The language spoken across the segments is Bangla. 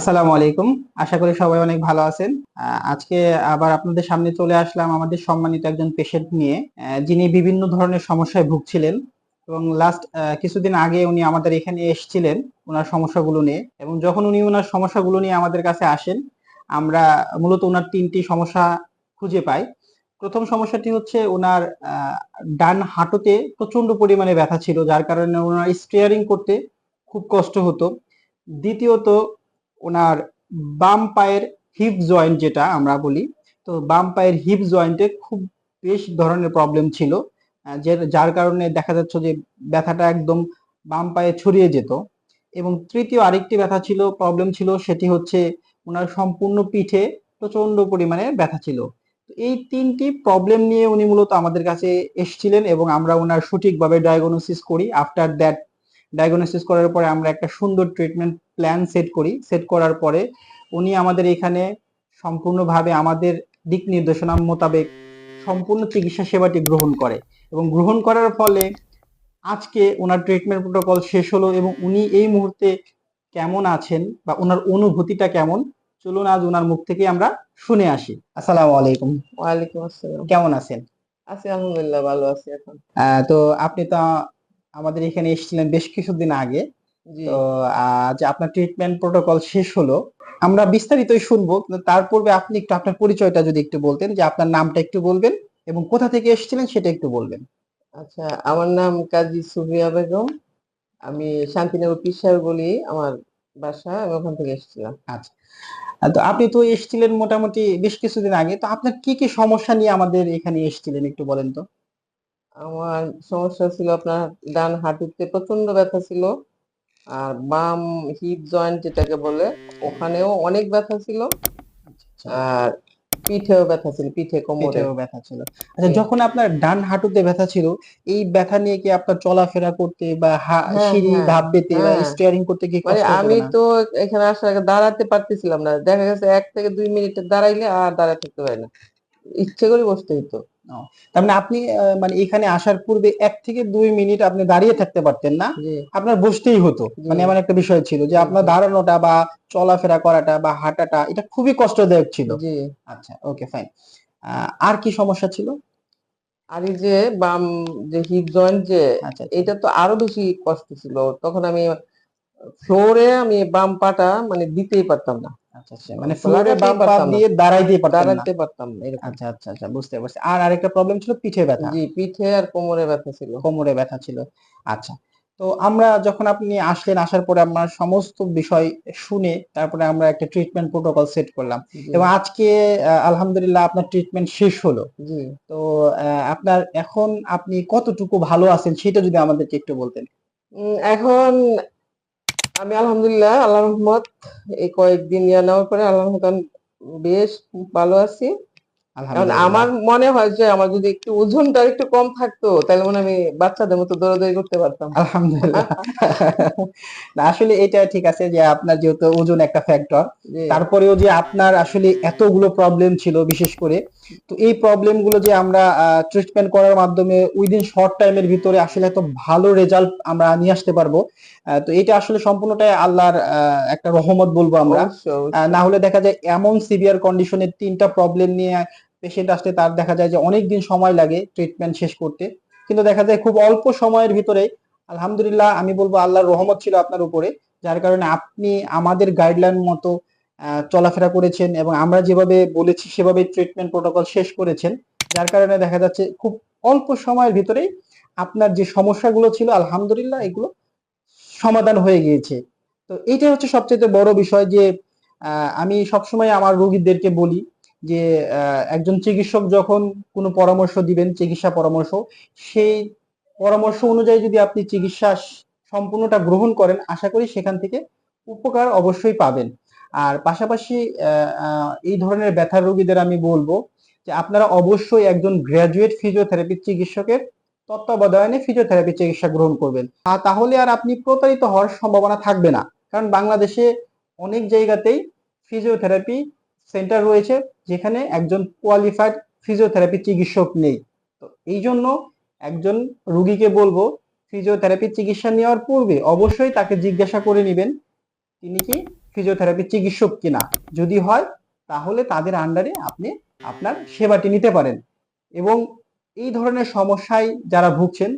আসসালামু আলাইকুম। আশা করি সবাই অনেক ভালো আছেন। আজকে আবার আপনাদের সামনে চলে আসলাম আমাদের সম্মানিত একজন পেশেন্ট নিয়ে যিনি বিভিন্ন ধরনের সমস্যায় ভুগছিলেন এবং লাস্ট কিছুদিন আগে উনি আমাদের এখানে এসেছিলেন ওনার সমস্যাগুলো নিয়ে এবং যখন উনি ওনার সমস্যাগুলো নিয়ে আমাদের কাছে আসেন, আমরা মূলত ওনার তিনটি সমস্যা খুঁজে পাই। প্রথম সমস্যাটি হচ্ছে ওনার ডান হাঁটুতে প্রচণ্ড পরিমাণে ব্যথা ছিল, যার কারণে ওনার স্টিয়ারিং করতে খুব কষ্ট হতো। দ্বিতীয়ত ওনার বাম পায়ের হিপ জয়েন্ট যেটা আমরা বলি, তো বাম পায়ের হিপ জয়েন্টে খুব বেশ ধরনের প্রবলেম ছিল যার কারণে দেখা যাচ্ছে যে ব্যথাটা একদম বাম পায়ে ছড়িয়ে যেত। এবং তৃতীয় আরেকটি ব্যথা ছিল প্রবলেম ছিল সেটি হচ্ছে ওনার সম্পূর্ণ পিঠে প্রচণ্ড পরিমাণে ব্যথা ছিল। এই তিনটি প্রবলেম নিয়ে উনি মূলত আমাদের কাছে এসেছিলেন এবং আমরা ওনার সঠিকভাবে ডায়াগনোসিস করি। আফটার দ্যাট ডায়াগনোসিস করার পরে আমরা একটা সুন্দর ট্রিটমেন্ট প্ল্যান সেট করি। সেট করার পরে উনি আমাদের এখানে সম্পূর্ণভাবে আমাদের দিক নির্দেশনা মোতাবেক সম্পূর্ণ চিকিৎসা সেবাটি গ্রহণ করে এবং গ্রহণ করার ফলে আজকে ওনার ট্রিটমেন্ট প্রোটোকল শেষ হলো এবং উনি এই মুহূর্তে কেমন আছেন বা ওনার অনুভূতিটা কেমন? চলুন আজ ওনার মুখ থেকে আমরা শুনে আসি। আসসালামু আলাইকুম। ওয়ালাইকুম আসসালাম। কেমন আছেন? আছি আলহামদুলিল্লাহ ভালো আছি এখন। আহ, তো আপনি তো আমাদের এখানে এসেছিলেন বেশ কিছুদিন আগে। তো আহ, যে আপনার ট্রিটমেন্ট প্রোটোকল শেষ হলো আমরা বিস্তারিতই শুনব তার পূর্বে আপনি একটু আপনার পরিচয়টা যদি একটু বলতেন যে আপনার নামটা একটু বলবেন এবং কোথা থেকে এসেছিলেন সেটা একটু বলবেন। আচ্ছা আমার নাম কাজী সুফিয়া বেগম। আমি শান্তিনগর পিসার বলি আমার বাসা আমি ওখান থেকে এসেছিলাম। আচ্ছা। তো আপনি তো এসেছিলেন মোটামুটি বেশ কিছুদিন আগে তো আপনার কি কি সমস্যা নিয়ে আমাদের এখানে এসেছিলেন একটু বলেন তো? আমার সমস্যা ছিল আপনার ডান হাঁটুতে প্রচণ্ড ব্যথা ছিল। আর বাম হিপ জয়েন্ট যেটাকে বলে ওখানেও অনেক ব্যথা ছিল। আর পিঠেও ব্যথা ছিল পিঠে কোমরে। পেটেও ব্যথা ছিল। আচ্ছা যখন আপনার ডান হাঁটুতে ব্যথা ছিল এই ব্যথা নিয়ে কি আপনার চলাফেরা করতে বা হা- হ্যাঁ, সিঁড়ি হ্যাঁ, ধাপ পেতে বা হ্যাঁ। স্টিয়ারিং করতে কি মানে আমি তো এখানে আসার আগে দাঁড়াতে পারতেছিলাম না। দেখা গেছে এক থেকে দুই মিনিট দাঁড়াইলে আর দাঁড়াতে থাকতে পারি না। ইচ্ছে করে বসতে হইতো। তার মানে আপনি মানে এখানে আসার পূর্বে এক থেকে দুই মিনিট আপনি দাঁড়িয়ে থাকতে পারতেন না আপনার বসতেই হতো। মানে এমন একটা বিষয় ছিল যে আপনার। দাঁড়ানোটা বা চলাফেরা করাটা বা হাঁটাটা এটা খুবই কষ্টদায়ক ছিল। আচ্ছা ওকে ফাইন আর কি সমস্যা ছিল? আর এই যে বাম যে হিপ জয়েন্ট যে আচ্ছা আচ্ছা। এটা তো আরও বেশি কষ্ট ছিল। তখন আমি ফ্লোরে আমি বাম পাটা মানে দিতেই পারতাম না। আচ্ছা আচ্ছা মানে ফ্লোরে বাম পা দিয়ে দাঁড়াইতেই পারতেন না। পারতাম এরকম। আচ্ছা আচ্ছা আচ্ছা বুঝতে পারছি। আর আরেকটা প্রবলেম ছিল পিঠে ব্যথা। জি পিঠে আর কোমরে ব্যথা ছিল। কোমরে ব্যথা ছিল। আচ্ছা তো আমরা যখন আপনি আসলেন আসার পরে আমরা সমস্ত বিষয় শুনে তারপরে আমরা একটা ট্রিটমেন্ট প্রোটোকল সেট করলাম। এবং আজকে আলহামদুলিল্লাহ আপনার ট্রিটমেন্ট শেষ হলো। তো আহ, আপনার এখন আপনি কতটুকু ভালো আছেন সেটা যদি আমাদেরকে একটু বলতেন। উম, এখন আমি আলহামদুলিল্লাহ আল্লাহ রহমত এই কয়েকদিন ইয়া নেওয়ার পরে আল্লাহ রহমত বেশ ভালো আছি। আলহামদুলিল্লাহ। আমার মনে হয় যে আমার যদি একটু ওজনটা একটু কম থাকতো তাহলে মনে হয় আমি বাচ্চাদের মতো দৌড়াদৌড়ি করতে পারতাম। আলহামদুলিল্লাহ। না আসলে এটা ঠিক আছে যে আপনার যেহেতু ওজন একটা ফ্যাক্টর তারপরেও যে আপনার আসলে এতগুলো প্রবলেম ছিল বিশেষ করে তো এই প্রবলেমগুলো যে আমরা ট্রিটমেন্ট করার মাধ্যমে উইদিন শর্ট টাইমের ভিতরে আসলে এত ভালো রেজাল্ট আমরা নিয়ে আসতে পারব। তো এটা আসলে সম্পূর্ণটাই আল্লাহর একটা রহমত বলব আমরা। না হলে দেখা যায় এমন সিভিয়ার কন্ডিশনের তিনটা প্রবলেম নিয়ে পেশেন্ট আসতে তার দেখা যায় যে অনেক দিন সময় লাগে ট্রিটমেন্ট শেষ করতে। কিন্তু দেখা যায় খুব অল্প সময়ের ভিতরে আলহামদুলিল্লাহ আমি বলব আল্লাহর রহমত ছিল আপনার উপরে যার কারণে আপনি আমাদের গাইডলাইন মতো চলাফেরা করেছেন এবং আমরা যেভাবে বলেছি সেভাবে ট্রিটমেন্ট প্রোটোকল শেষ করেছেন। যার কারণে দেখা যাচ্ছে খুব অল্প সময়ের ভিতরেই আপনার যে সমস্যাগুলো ছিল, আলহামদুলিল্লাহ এগুলো সমাধান হয়ে গিয়েছে। তো এইটা হচ্ছে সবচেয়ে বড় বিষয় যে আমি সবসময় আমার রোগীদেরকে বলি যে একজন চিকিৎসক যখন কোনো পরামর্শ দিবেন, চিকিৎসা পরামর্শ, সেই পরামর্শ অনুযায়ী যদি আপনি চিকিৎসা সম্পূর্ণটা গ্রহণ করেন, আশা করি সেখান থেকে উপকার অবশ্যই পাবেন। আর পাশাপাশি এই ধরনের ব্যথার রোগীদের আমি বলব যে আপনারা অবশ্যই একজন গ্র্যাজুয়েট ফিজিওথেরাপি চিকিৎসকের তত্ত্বাবধানে ফিজিওথেরাপি চিকিৎসা গ্রহণ করবেন। তাহলে আর আপনি প্রতারিত হওয়ার সম্ভাবনা থাকবে না। কারণ বাংলাদেশে অনেক জায়গাতেই ফিজিওথেরাপি সেন্টার রয়েছে, যেখানে একজন কোয়ালিফাইড ফিজিওথেরাপি চিকিৎসক নেই। তো এই জন্য একজন রুগীকে বলব ফিজিওথেরাপি চিকিৎসা নেওয়ার পূর্বে অবশ্যই তাকে জিজ্ঞাসা করে নেবেন, তিনি কি ফিজিওথেরাপি চিকিৎসক কিনা? যদি হয়, তাহলে তাদের আন্ডারে আপনি আপনার সেবাটি নিতে পারেন। এবং এই ধরনের সমস্যায় যারা ভুগছেন,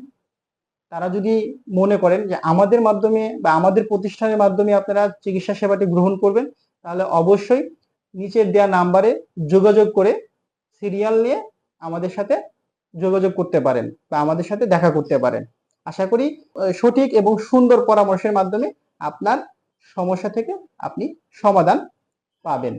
তারা যদি মনে করেন যে আমাদের মাধ্যমে বা আমাদের প্রতিষ্ঠানের মাধ্যমে আপনারা চিকিৎসা সেবাটি গ্রহণ করবেন, তাহলে অবশ্যই নিচের দেওয়া নাম্বারে যোগাযোগ করে সিরিয়াল নিয়ে আমাদের সাথে যোগাযোগ করতে পারেন বা আমাদের সাথে দেখা করতে পারেন। আশা করি সঠিক এবং সুন্দর পরামর্শের মাধ্যমে আপনার সমস্যা থেকে আপনি সমাধান পাবেন।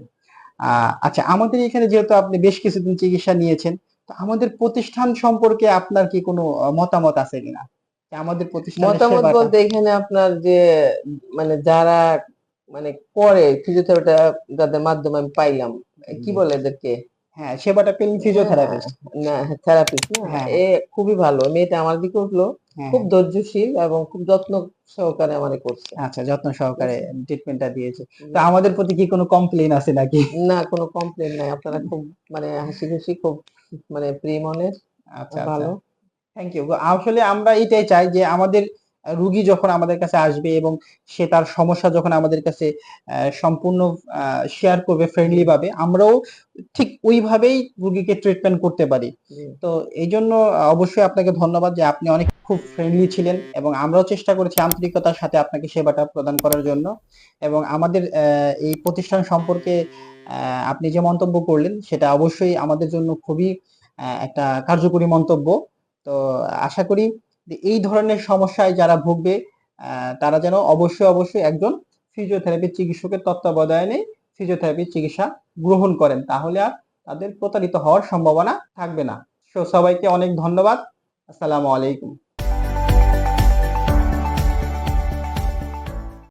আহ, আচ্ছা আমাদের এখানে যেহেতু আপনি বেশ কিছুদিন চিকিৎসা নিয়েছেন তো আমাদের প্রতিষ্ঠান সম্পর্কে আপনার কি কোনো মতামত আছে কিনা? আমাদের প্রতিষ্ঠানের মতামত বলতে এখানে আপনার যে মানে যারা মানে করে ফিজিওথেরাপিটা যাদের মাধ্যমে আমি পাইলাম কি বলে এদেরকে? হ্যাঁ সেবাটা পেলেন ফিজিওথেরাপিস্ট না থেরাপিস্ট না হ্যাঁ। এ খুবই ভালো। মেয়েটা আমার দিকে উঠল হ্যাঁ খুব ধৈর্যশীল এবং খুব যত্ন সহকারে আমারে করছে। আচ্ছা যত্ন সহকারে ট্রিটমেন্টটা দিয়েছে। তো আমাদের প্রতি কি কোনো কমপ্লেন আছে নাকি? না কোনো কমপ্লেন নাই। আপনারা খুব মানে হাসি খুশি খুব মানে প্রিয় মনের আচ্ছা ভালো। থ্যাংক ইউ আসলে আমরা এটাই চাই যে আমাদের রুগী যখন আমাদের কাছে আসবে এবং সে তার সমস্যা যখন আমাদের কাছে আহ, সম্পূর্ণ শেয়ার করবে ফ্রেন্ডলি ভাবে আমরাও ঠিক ওইভাবেই রুগীকে ট্রিটমেন্ট করতে পারি। তো এই জন্য অবশ্যই আপনাকে ধন্যবাদ যে আপনি অনেক খুব ফ্রেন্ডলি ছিলেন এবং আমরাও চেষ্টা করেছি আন্তরিকতার সাথে আপনাকে সেবাটা প্রদান করার জন্য এবং আমাদের আহ, এই প্রতিষ্ঠান সম্পর্কে আহ, আপনি যে মন্তব্য করলেন সেটা অবশ্যই আমাদের জন্য খুবই আহ, একটা কার্যকরী মন্তব্য। তো আশা করি এই ধরনের সমস্যায় যারা ভুগবে তারা যেন অবশ্যই অবশ্যই একজন ফিজিওথেরাপি চিকিৎসকের তত্ত্বাবধানে ফিজিওথেরাপি চিকিৎসা গ্রহণ করেন। তাহলে আর তাদের প্রতারিত হওয়ার সম্ভাবনা থাকবে না। সবাইকে অনেক ধন্যবাদ। আসসালামু আলাইকুম।